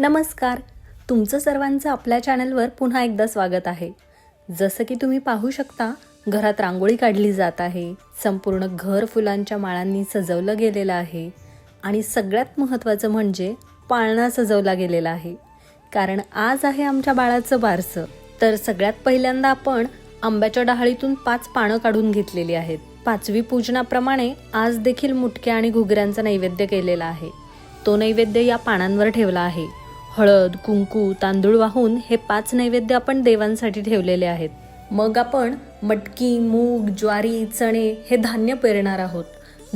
नमस्कार. तुमचं सर्वांचं आपल्या चॅनलवर पुन्हा एकदा स्वागत आहे. जसं की तुम्ही पाहू शकता घरात रांगोळी काढली जात आहे. संपूर्ण घर फुलांच्या माळांनी सजवलं गेलेलं आहे. आणि सगळ्यात महत्त्वाचं म्हणजे पाळणा सजवला गेलेला आहे. कारण आज आहे आमच्या बाळाचं बारसं. तर सगळ्यात पहिल्यांदा आपण आंब्याच्या डहाळीतून पाच पानं काढून घेतलेली आहेत. पाचवी पूजनाप्रमाणे आज देखील मुटक्या आणि घुगऱ्यांचा नैवेद्य केलेला आहे. तो नैवेद्य या पानांवर ठेवला आहे. हळद कुंकू तांदूळ वाहून हे पाच नैवेद्य आपण देवांसाठी ठेवलेले आहेत. मग आपण मटकी मूग ज्वारी चणे हे धान्य पेरणार आहोत.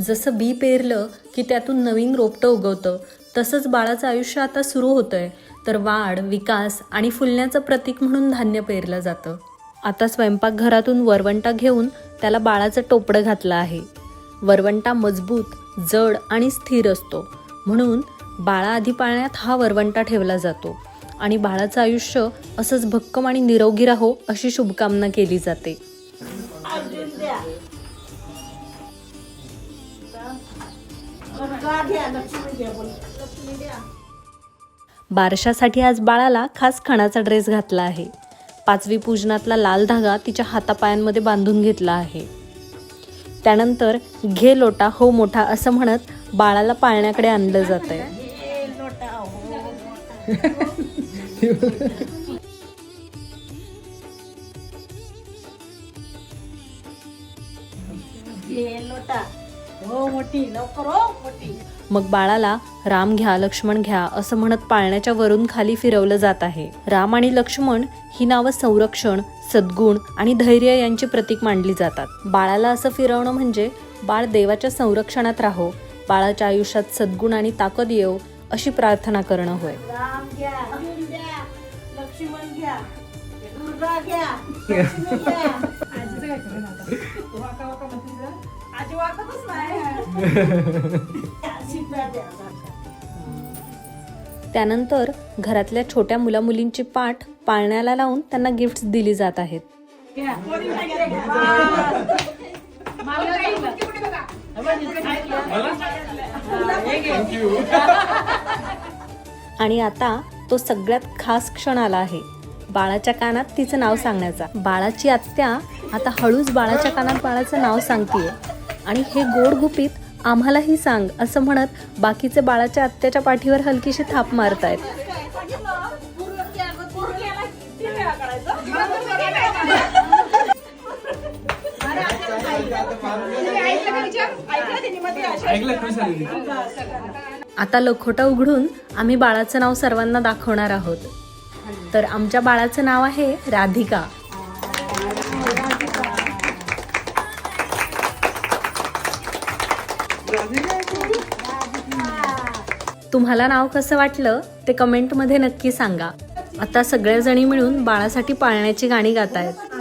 जसं बी पेरलं की त्यातून नवीन रोपटं उगवतं तसंच बाळाचं आयुष्य आता सुरू होतंय. तर वाढ विकास आणि फुलण्याचं प्रतीक म्हणून धान्य पेरलं जातं. आता स्वयंपाकघरातून वरवंटा घेऊन त्याला बाळाचं टोपडं घातलं आहे. वरवंटा मजबूत जड आणि स्थिर असतो. म्हणून बाळाआधी पाळण्यात हा वरवंटा ठेवला जातो. आणि बाळाचं आयुष्य असंच भक्कम आणि निरोगी राहो अशी शुभकामना केली जाते. बारशासाठी आज बाळाला खास खणाचा ड्रेस घातला आहे. पाचवी पूजनातला लाल धागा तिच्या हातापायांमध्ये बांधून घेतला आहे. त्यानंतर घे लोटा हो मोठा असं म्हणत बाळाला पाळण्याकडे आणलं जात आहे मग बाळाला राम घ्या लक्ष्मण घ्या असं म्हणत पाळण्याच्या वरून खाली फिरवलं जात आहे. राम आणि लक्ष्मण ही नावं संरक्षण सद्गुण आणि धैर्य यांची प्रतीक मानली जातात. बाळाला असं फिरवणं म्हणजे बाळ देवाच्या संरक्षणात राहो. बाळाच्या आयुष्यात सद्गुण आणि ताकद येऊ अशी प्रार्थना करणं होय राम घ्या अर्जुन घ्या लक्ष्मण घ्या दुर्गा घ्या लक्ष्मी घ्या आजीचं काय खरं नाही आता. वाका वाका म्हणते जरा. आजी वाकतच नाही शिव्या द्या. त्यानंतर घरातल्या छोट्या मुलामुलींची पाठ पाळण्याला लावून त्यांना गिफ्ट्स दिली जात आहेत. मला काही. हे. आणि आता तो सगळ्यात खास क्षण आला आहे. बाळाच्या कानात तिचं नाव सांगण्याचा. बाळाची आत्या आता हळूच बाळाच्या कानात बाळाचं नाव सांगतीये. आणि हे गोड गुपित आम्हालाही सांग असं म्हणत बाकीचे बाळाच्या आत्याच्या पाठीवर हलकीशी थाप मारतायत. आता लखोटा उघडून आम्ही बाळाचं नाव सर्वांना दाखवणार आहोत. तर आमच्या बाळाचं नाव आहे राधिका. तुम्हाला नाव कसं वाटलं ते कमेंटमध्ये नक्की सांगा. आता सगळ्या जणी मिळून बाळासाठी पाळण्याची गाणी गातायत.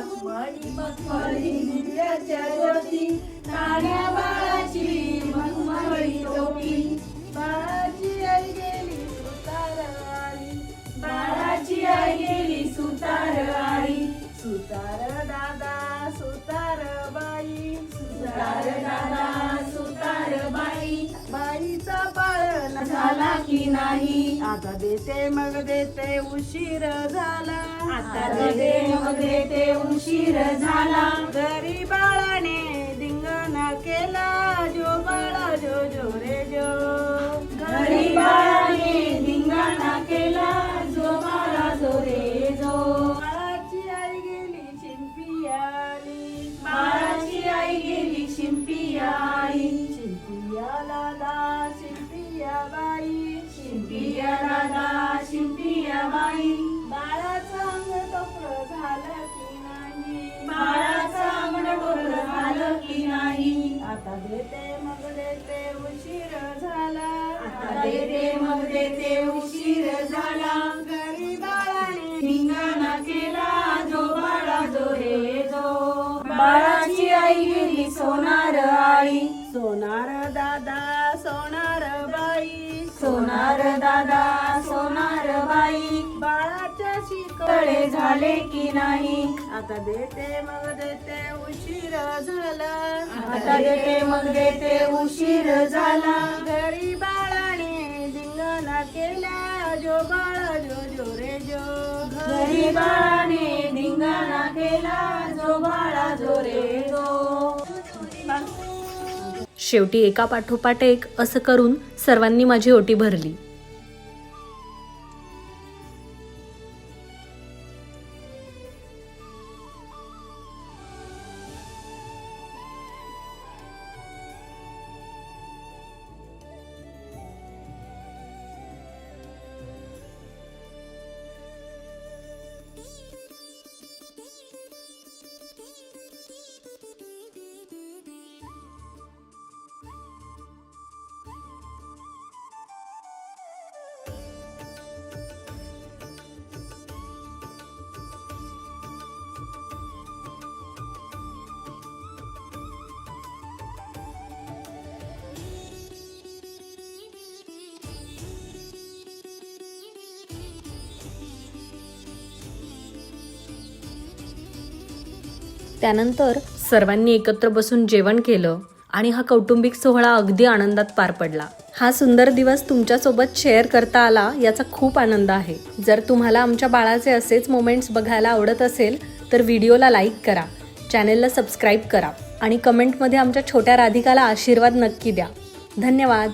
नाही. आता देते मग देते उशीर झाला. आता देते मग देते उशीर झाला. घरी बाळाने सोनार आई. सोनार दादा सोनार बाई. सोनार दादा सोनार बाई. बाळाच्या शिकळे झाले की नाही. आता देते मग देते उशीर झाला. आता देते मग देते उशीर झाला. घरी बाळाने धिंगाणा केला. जो बाळा जो जो रे जो घरी बाळाने धिंगाणा केला. जो बाळा जो रे शेवटी एका पाठोपाठ एक असं करून सर्वांनी माझी ओटी भरली. त्यानंतर सर्वांनी एकत्र बसून जेवण केलं आणि हा कौटुंबिक सोहळा अगदी आनंदात पार पडला. हा सुंदर दिवस तुमच्यासोबत शेअर करता आला याचा खूप आनंद आहे. जर तुम्हाला आमच्या बाळाचे असेच मोमेंट्स बघायला आवडत असेल तर व्हिडिओला लाईक करा चॅनेलला सबस्क्राईब करा आणि कमेंटमध्ये आमच्या छोट्या राधिकाला आशीर्वाद नक्की द्या. धन्यवाद.